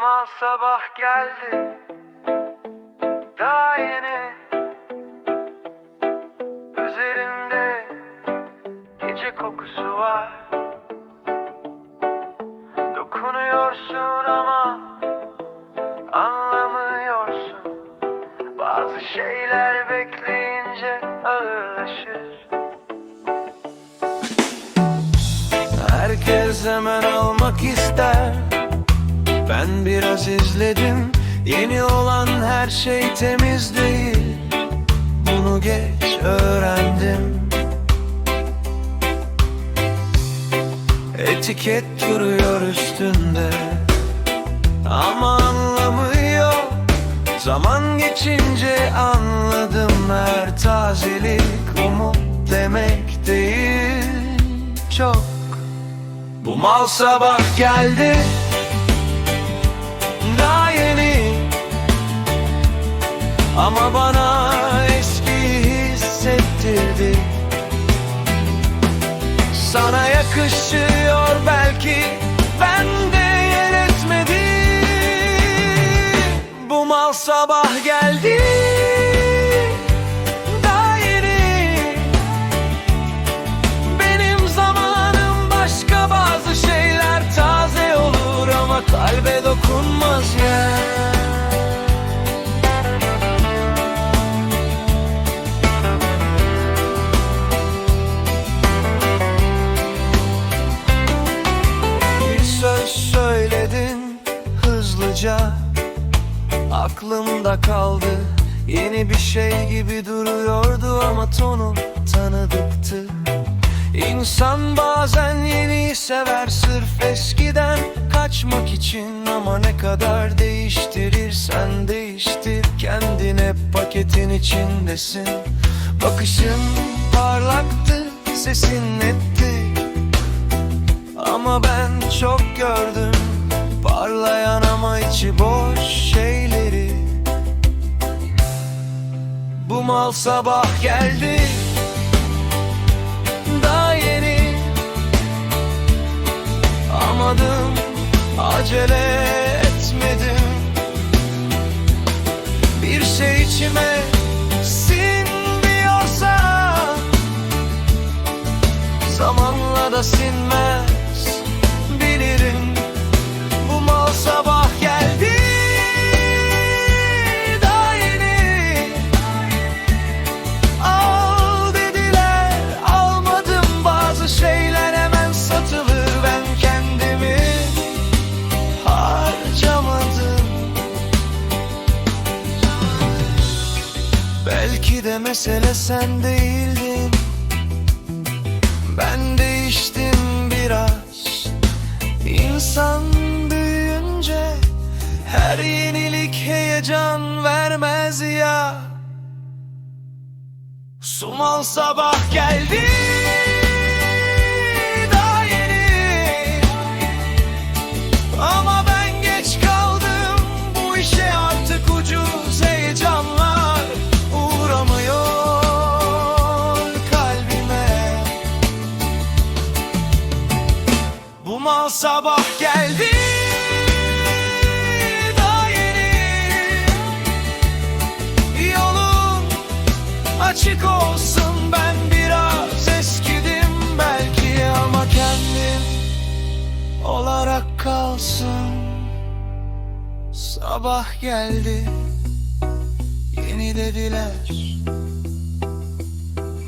Mal sabah geldi. Daha yeni Üzerimde Gece kokusu var. Dokunuyorsun ama Anlamıyorsun. Bazı şeyler bekleyince ağırlaşır. Herkes hemen almak ister Ben biraz izledim. Yeni olan her şey temiz değil. Bunu geç öğrendim. Etiket duruyor üstünde. Ama anlamı yok. Zaman geçince anladım. Her tazelik umut demek değil. Çok. Bu mal sabah geldi Ama bana eski hissettirdi. Sana yakışıyor belki Ben de yer etmedim. Bu mal sabah geldi kalbe dokunmaz ya hızlıca Aklımda kaldı. Yeni bir şey gibi duruyordu ama tonu tanıdıktı. İnsan bazen yeniyi sever sırf eskiden kaçmak için. Ama ne kadar değiştirirsen değiştir. Kendine paketin içindesin. Bakışın parlaktı, sesin netti. Ama ben çok gördüm Parlayan ama içi boş şeyleri. Bu mal sabah geldi. Daha yeni. Amadım Acele etmedim. Bir şey içime sinmiyorsa Zamanla da sinmez mesele sen değildin. Ben değiştim biraz. İnsan büyüyünce Her yenilik heyecan vermez ya. Sumal sabah geldi Mal sabah geldi Daha yeni. Yolun açık olsun Ben biraz eskidim belki Ama kendim olarak kalsın. Sabah geldi Yeni dediler.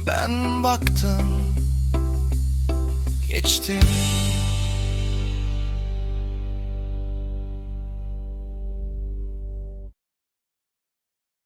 Ben baktım Geçtim